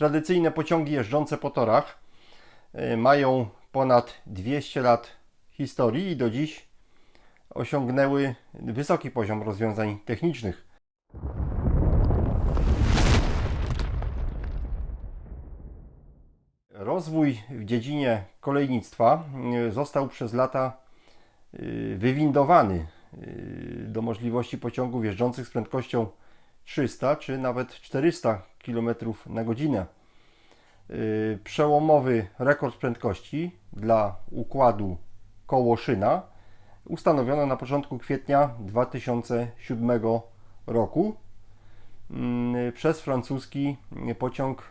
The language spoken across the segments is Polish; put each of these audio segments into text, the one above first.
Tradycyjne pociągi jeżdżące po torach y, mają ponad 200 lat historii i do dziś osiągnęły wysoki poziom rozwiązań technicznych. Rozwój w dziedzinie kolejnictwa y, został przez lata y, wywindowany do możliwości pociągów jeżdżących z prędkością 300 czy nawet 400 km na godzinę. Y, Przełomowy rekord prędkości dla układu koło-szyna ustanowiono na początku kwietnia 2007 roku mm, przez francuski pociąg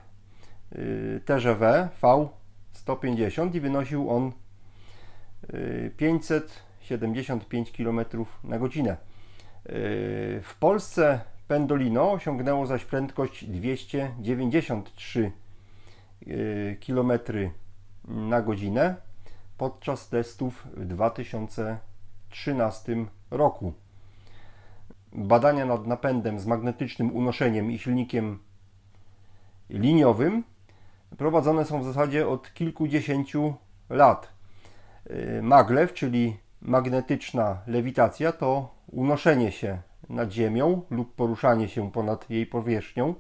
y, TGV V150 i wynosił on y, 575 km na godzinę. Y, W Polsce Pendolino osiągnęło zaś prędkość 293 km na godzinę podczas testów w 2013 roku. Badania nad napędem z magnetycznym unoszeniem i silnikiem liniowym prowadzone są w zasadzie od kilkudziesięciu lat. Y, Maglev, czyli magnetyczna lewitacja, to unoszenie się nad ziemią lub poruszanie się ponad jej powierzchnią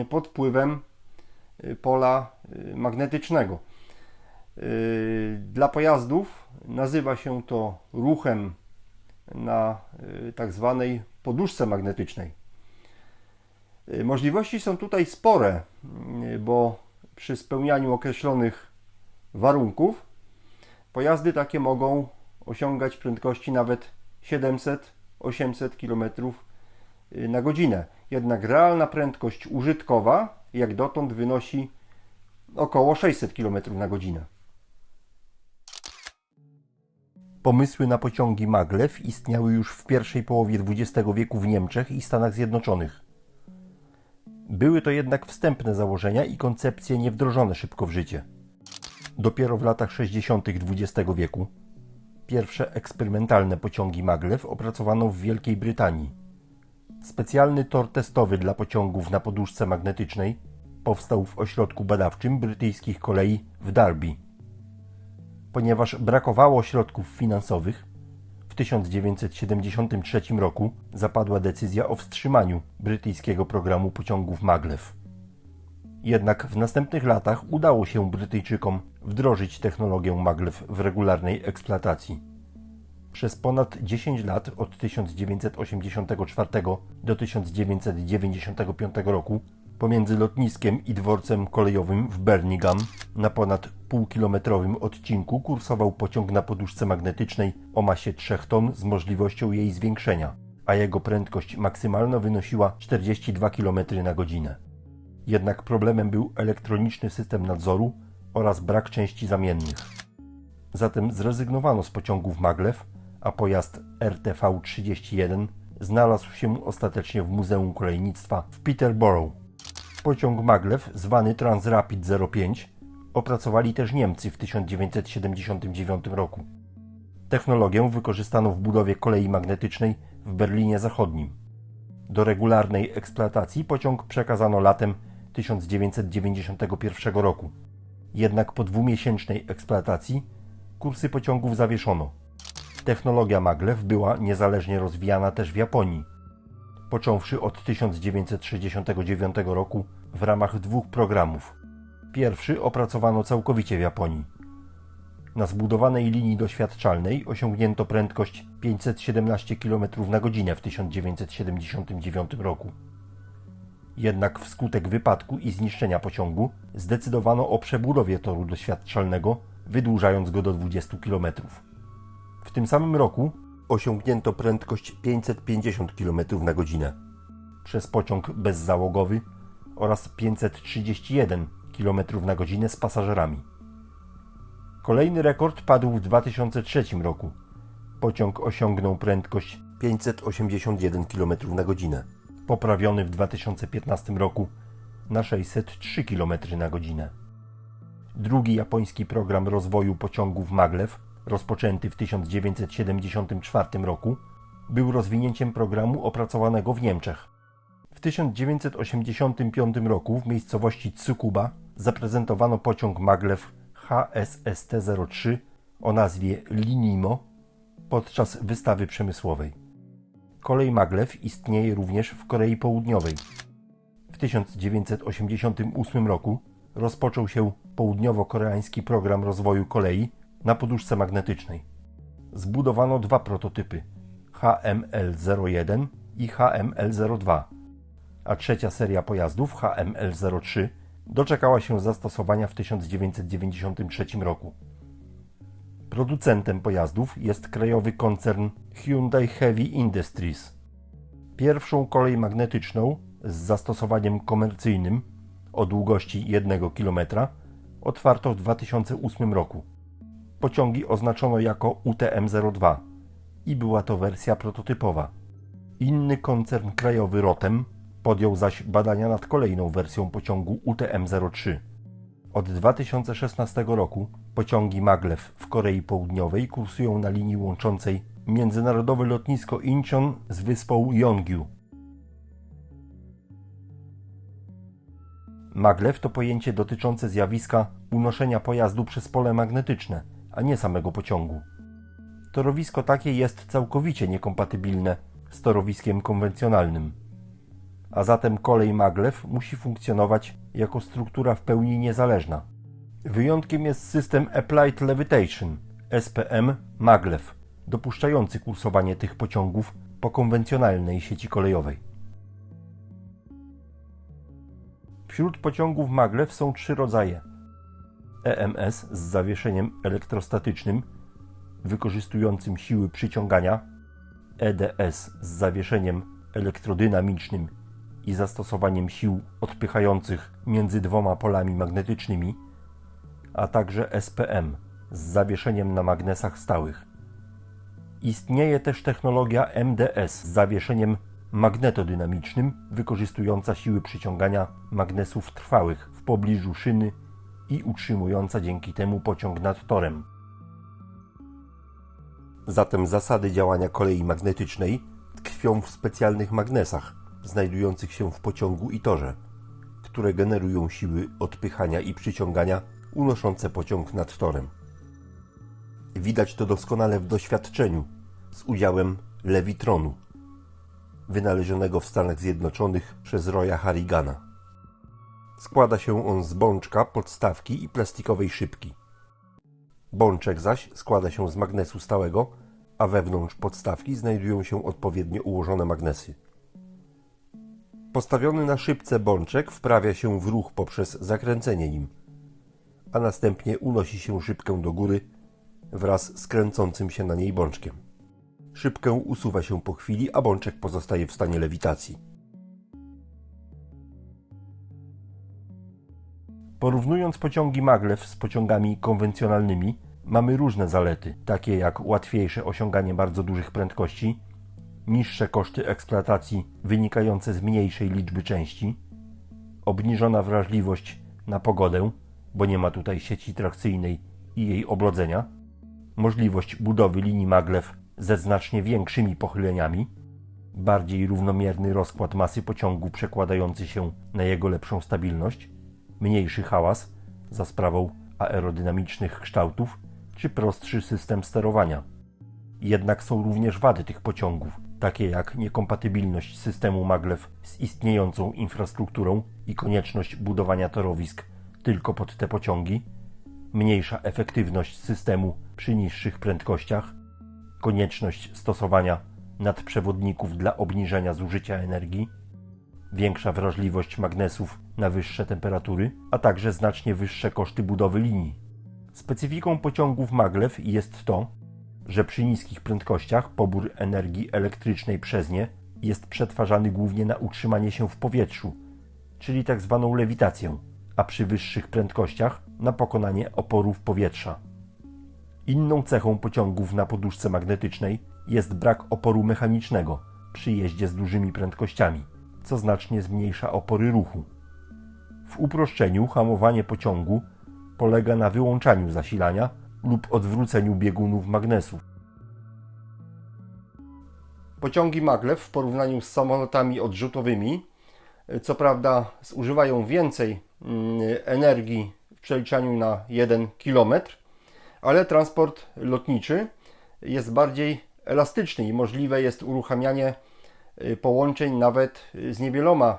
y, pod wpływem y, pola y, magnetycznego. Dla pojazdów nazywa się to ruchem na tak zwanej poduszce magnetycznej. Możliwości są tutaj spore, bo przy spełnianiu określonych warunków pojazdy takie mogą osiągać prędkości nawet 700-800 km na godzinę. Jednak realna prędkość użytkowa jak dotąd wynosi około 600 km na godzinę. Pomysły na pociągi maglev istniały już w pierwszej połowie XX wieku w Niemczech i Stanach Zjednoczonych. Były to jednak wstępne założenia i koncepcje niewdrożone szybko w życie. Dopiero w latach 60. XX wieku pierwsze eksperymentalne pociągi maglev opracowano w Wielkiej Brytanii. Specjalny tor testowy dla pociągów na poduszce magnetycznej powstał w ośrodku badawczym brytyjskich kolei w Derby. Ponieważ brakowało środków finansowych, w 1973 roku zapadła decyzja o wstrzymaniu brytyjskiego programu pociągów maglev. Jednak w następnych latach udało się Brytyjczykom wdrożyć technologię maglev w regularnej eksploatacji. Przez ponad 10 lat od 1984 do 1995 roku pomiędzy lotniskiem i dworcem kolejowym w Birmingham na ponad półkilometrowym odcinku kursował pociąg na poduszce magnetycznej o masie 3 ton z możliwością jej zwiększenia, a jego prędkość maksymalna wynosiła 42 km na godzinę. Jednak problemem był elektroniczny system nadzoru oraz brak części zamiennych. Zatem zrezygnowano z pociągów maglev, a pojazd RTV-31 znalazł się ostatecznie w Muzeum Kolejnictwa w Peterborough. Pociąg maglev, zwany Transrapid 05, opracowali też Niemcy w 1979 roku. Technologię wykorzystano w budowie kolei magnetycznej w Berlinie Zachodnim. Do regularnej eksploatacji pociąg przekazano latem 1991 roku. Jednak po dwumiesięcznej eksploatacji kursy pociągów zawieszono. Technologia maglev była niezależnie rozwijana też w Japonii. Począwszy od 1969 roku w ramach dwóch programów. Pierwszy opracowano całkowicie w Japonii. Na zbudowanej linii doświadczalnej osiągnięto prędkość 517 km na godzinę w 1979 roku. Jednak wskutek wypadku i zniszczenia pociągu zdecydowano o przebudowie toru doświadczalnego, wydłużając go do 20 km. W tym samym roku osiągnięto prędkość 550 km na godzinę przez pociąg bezzałogowy oraz 531 km na godzinę z pasażerami. Kolejny rekord padł w 2003 roku. Pociąg osiągnął prędkość 581 km na godzinę, poprawiony w 2015 roku na 603 km na godzinę. Drugi japoński program rozwoju pociągów maglev, rozpoczęty w 1974 roku, był rozwinięciem programu opracowanego w Niemczech. W 1985 roku w miejscowości Tsukuba zaprezentowano pociąg maglev HSST-03 o nazwie Linimo podczas wystawy przemysłowej. Kolej maglev istnieje również w Korei Południowej. W 1988 roku rozpoczął się południowo-koreański program rozwoju kolei na poduszce magnetycznej. Zbudowano dwa prototypy HML-01 i HML-02, a trzecia seria pojazdów HML-03 doczekała się zastosowania w 1993 roku. Producentem pojazdów jest krajowy koncern Hyundai Heavy Industries. Pierwszą kolej magnetyczną z zastosowaniem komercyjnym o długości 1 km otwarto w 2008 roku. Pociągi oznaczono jako UTM-02 i była to wersja prototypowa. Inny koncern krajowy Rotem podjął zaś badania nad kolejną wersją pociągu UTM-03. Od 2016 roku pociągi maglev w Korei Południowej kursują na linii łączącej międzynarodowe lotnisko Incheon z wyspą Yeongju. Maglev to pojęcie dotyczące zjawiska unoszenia pojazdu przez pole magnetyczne, a nie samego pociągu. Torowisko takie jest całkowicie niekompatybilne z torowiskiem konwencjonalnym. A zatem kolej maglev musi funkcjonować jako struktura w pełni niezależna. Wyjątkiem jest system Applied Levitation SPM maglev, dopuszczający kursowanie tych pociągów po konwencjonalnej sieci kolejowej. Wśród pociągów maglev są trzy rodzaje: EMS z zawieszeniem elektrostatycznym wykorzystującym siły przyciągania, EDS z zawieszeniem elektrodynamicznym i zastosowaniem sił odpychających między dwoma polami magnetycznymi, a także SPM z zawieszeniem na magnesach stałych. Istnieje też technologia MDS z zawieszeniem magnetodynamicznym, wykorzystująca siły przyciągania magnesów trwałych w pobliżu szyny i utrzymująca dzięki temu pociąg nad torem. Zatem zasady działania kolei magnetycznej tkwią w specjalnych magnesach znajdujących się w pociągu i torze, które generują siły odpychania i przyciągania unoszące pociąg nad torem. Widać to doskonale w doświadczeniu z udziałem lewitronu, wynalezionego w Stanach Zjednoczonych przez Roya Harrigana. Składa się on z bączka, podstawki i plastikowej szybki. Bączek zaś składa się z magnesu stałego, a wewnątrz podstawki znajdują się odpowiednio ułożone magnesy. Postawiony na szybce bączek wprawia się w ruch poprzez zakręcenie nim, a następnie unosi się szybkę do góry wraz z kręcącym się na niej bączkiem. Szybkę usuwa się po chwili, a bączek pozostaje w stanie lewitacji. Porównując pociągi maglev z pociągami konwencjonalnymi, mamy różne zalety, takie jak łatwiejsze osiąganie bardzo dużych prędkości, niższe koszty eksploatacji wynikające z mniejszej liczby części, obniżona wrażliwość na pogodę, bo nie ma tutaj sieci trakcyjnej i jej oblodzenia, możliwość budowy linii maglev ze znacznie większymi pochyleniami, bardziej równomierny rozkład masy pociągu przekładający się na jego lepszą stabilność, mniejszy hałas za sprawą aerodynamicznych kształtów czy prostszy system sterowania. Jednak są również wady tych pociągów, takie jak niekompatybilność systemu maglev z istniejącą infrastrukturą i konieczność budowania torowisk tylko pod te pociągi, mniejsza efektywność systemu przy niższych prędkościach, konieczność stosowania nadprzewodników dla obniżenia zużycia energii, większa wrażliwość magnesów na wyższe temperatury, a także znacznie wyższe koszty budowy linii. Specyfiką pociągów maglev jest to, że przy niskich prędkościach pobór energii elektrycznej przez nie jest przetwarzany głównie na utrzymanie się w powietrzu, czyli tak zwaną lewitację, a przy wyższych prędkościach na pokonanie oporów powietrza. Inną cechą pociągów na poduszce magnetycznej jest brak oporu mechanicznego przy jeździe z dużymi prędkościami, co znacznie zmniejsza opory ruchu. W uproszczeniu hamowanie pociągu polega na wyłączaniu zasilania lub odwróceniu biegunów magnesów. Pociągi maglev w porównaniu z samolotami odrzutowymi Co prawda zużywają więcej energii w przeliczaniu na 1 km, ale transport lotniczy jest bardziej elastyczny i możliwe jest uruchamianie y, połączeń nawet z niewieloma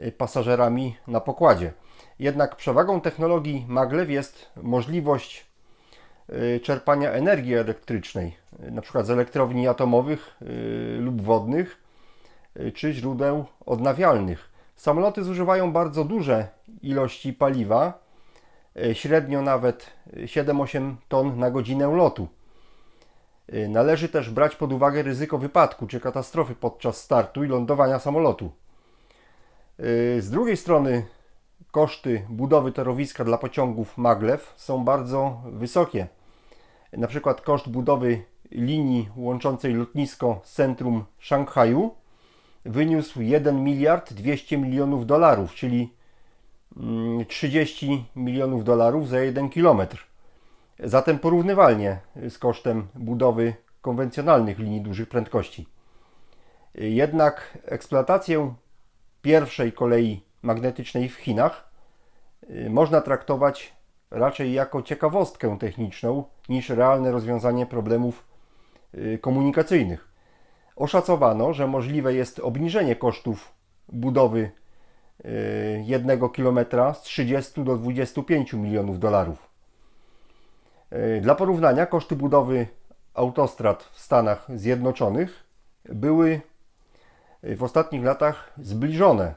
y, pasażerami na pokładzie. Jednak przewagą technologii maglev jest możliwość y, czerpania energii elektrycznej, np. z elektrowni atomowych lub wodnych, czy źródeł odnawialnych. Samoloty zużywają bardzo duże ilości paliwa, średnio nawet 7-8 ton na godzinę lotu. Y, należy też brać pod uwagę ryzyko wypadku czy katastrofy podczas startu i lądowania samolotu. Z drugiej strony koszty budowy torowiska dla pociągów maglev są bardzo wysokie. Na przykład koszt budowy linii łączącej lotnisko z centrum Szanghaju wyniósł 1 miliard 200 milionów dolarów, czyli 30 mm, milionów dolarów za 1 kilometr. Zatem porównywalnie z kosztem budowy konwencjonalnych linii dużych prędkości. Jednak eksploatację pierwszej kolei magnetycznej w Chinach y, można traktować raczej jako ciekawostkę techniczną niż realne rozwiązanie problemów y, komunikacyjnych. Oszacowano, że możliwe jest obniżenie kosztów budowy y, jednego kilometra z 30 do 25 milionów dolarów. E, dla porównania koszty budowy autostrad w Stanach Zjednoczonych były e, w ostatnich latach zbliżone,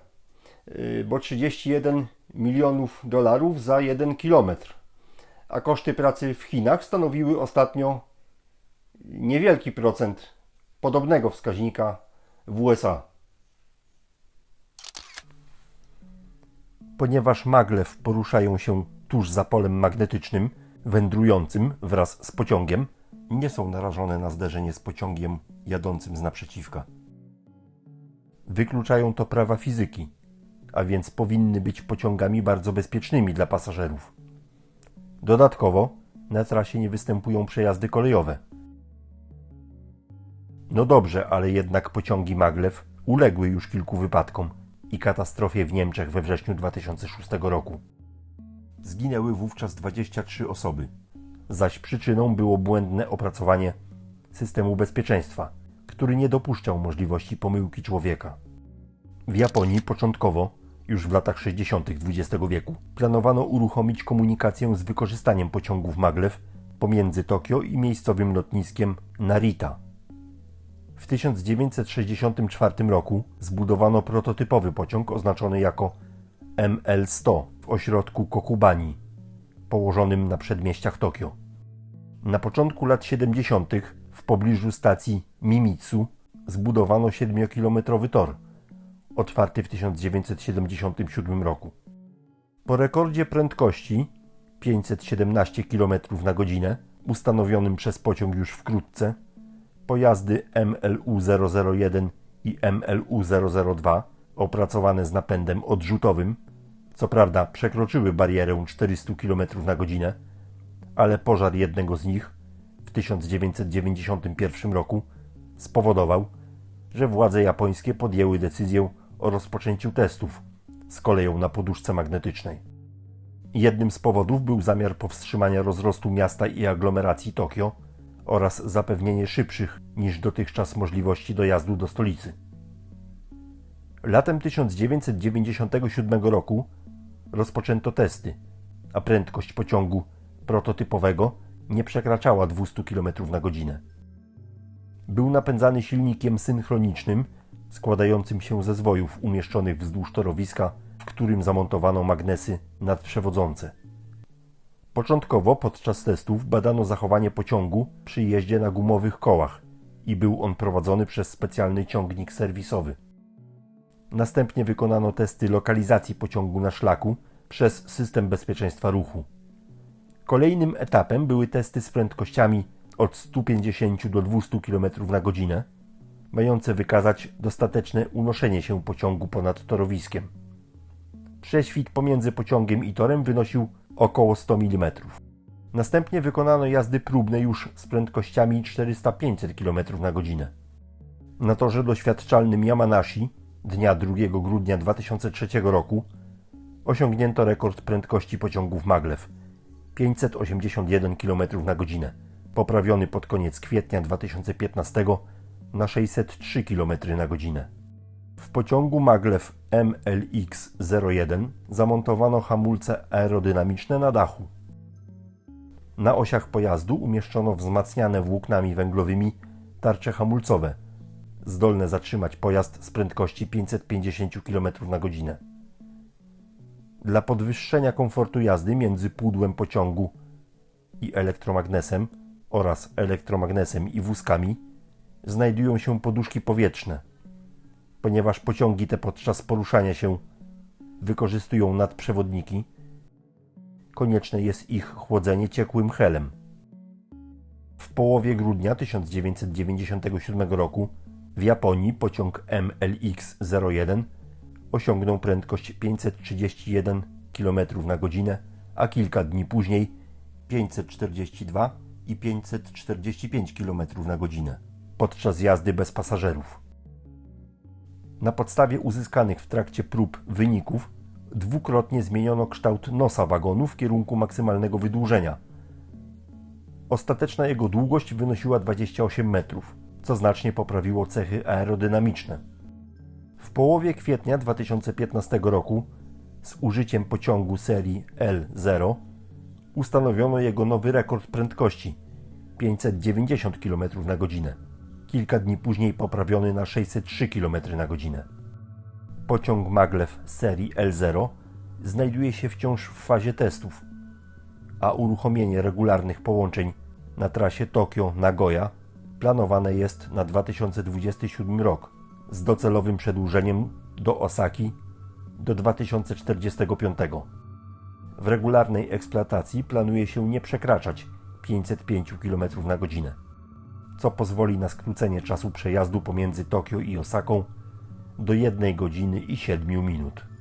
bo 31 milionów dolarów za 1 kilometr, a koszty pracy w Chinach stanowiły ostatnio niewielki procent podobnego wskaźnika w USA. Ponieważ maglew poruszają się tuż za polem magnetycznym, wędrującym wraz z pociągiem nie są narażone na zderzenie z pociągiem jadącym z naprzeciwka. Wykluczają to prawa fizyki, a więc powinny być pociągami bardzo bezpiecznymi dla pasażerów. Dodatkowo na trasie nie występują przejazdy kolejowe. No dobrze, ale jednak pociągi Maglev uległy już kilku wypadkom i katastrofie w Niemczech we wrześniu 2006 roku. Zginęły wówczas 23 osoby, zaś przyczyną było błędne opracowanie systemu bezpieczeństwa, który nie dopuszczał możliwości pomyłki człowieka. W Japonii początkowo, już w latach 60. XX wieku, planowano uruchomić komunikację z wykorzystaniem pociągów maglev pomiędzy Tokio i miejscowym lotniskiem Narita. W 1964 roku zbudowano prototypowy pociąg oznaczony jako ML-100 w ośrodku Kokubani, położonym na przedmieściach Tokio. Na początku lat 70. w pobliżu stacji Mimitsu zbudowano 7-kilometrowy tor, otwarty w 1977 roku. Po rekordzie prędkości 517 km na godzinę, ustanowionym przez pociąg już wkrótce, pojazdy MLU 001 i MLU 002 opracowane z napędem odrzutowym co prawda przekroczyły barierę 400 km na godzinę, ale pożar jednego z nich w 1991 roku spowodował, że władze japońskie podjęły decyzję o rozpoczęciu testów z koleją na poduszce magnetycznej. Jednym z powodów był zamiar powstrzymania rozrostu miasta i aglomeracji Tokio oraz zapewnienie szybszych niż dotychczas możliwości dojazdu do stolicy. Latem 1997 roku rozpoczęto testy, a prędkość pociągu prototypowego nie przekraczała 200 km na godzinę. Był napędzany silnikiem synchronicznym składającym się ze zwojów umieszczonych wzdłuż torowiska, w którym zamontowano magnesy nadprzewodzące. Początkowo podczas testów badano zachowanie pociągu przy jeździe na gumowych kołach i był on prowadzony przez specjalny ciągnik serwisowy. Następnie wykonano testy lokalizacji pociągu na szlaku przez system bezpieczeństwa ruchu. Kolejnym etapem były testy z prędkościami od 150 do 200 km na godzinę, mające wykazać dostateczne unoszenie się pociągu ponad torowiskiem. Prześwit pomiędzy pociągiem i torem wynosił około 100 mm. Następnie wykonano jazdy próbne już z prędkościami 400-500 km na godzinę. Na torze doświadczalnym Yamanashi dnia 2 grudnia 2003 roku osiągnięto rekord prędkości pociągów maglev 581 km na godzinę, poprawiony pod koniec kwietnia 2015 na 603 km na godzinę. W pociągu maglev MLX-01 zamontowano hamulce aerodynamiczne na dachu. Na osiach pojazdu umieszczono wzmacniane włóknami węglowymi tarcze hamulcowe, zdolne zatrzymać pojazd z prędkości 550 km na godzinę. Dla podwyższenia komfortu jazdy między pudłem pociągu i elektromagnesem oraz elektromagnesem i wózkami znajdują się poduszki powietrzne. Ponieważ pociągi te podczas poruszania się wykorzystują nadprzewodniki, konieczne jest ich chłodzenie ciekłym helem. W połowie grudnia 1997 roku w Japonii pociąg MLX-01 osiągnął prędkość 531 km na godzinę, a kilka dni później 542 i 545 km na godzinę podczas jazdy bez pasażerów. Na podstawie uzyskanych w trakcie prób wyników dwukrotnie zmieniono kształt nosa wagonu w kierunku maksymalnego wydłużenia. Ostateczna jego długość wynosiła 28 metrów, co znacznie poprawiło cechy aerodynamiczne. W połowie kwietnia 2015 roku z użyciem pociągu serii L0 ustanowiono jego nowy rekord prędkości 590 km na godzinę. Kilka dni później poprawiony na 603 km na godzinę. Pociąg maglev serii L0 znajduje się wciąż w fazie testów, a uruchomienie regularnych połączeń na trasie Tokio-Nagoya planowane jest na 2027 rok z docelowym przedłużeniem do Osaki do 2045. W regularnej eksploatacji planuje się nie przekraczać 505 km na godzinę, co pozwoli na skrócenie czasu przejazdu pomiędzy Tokio i Osaką do 1 godziny i 7 minut.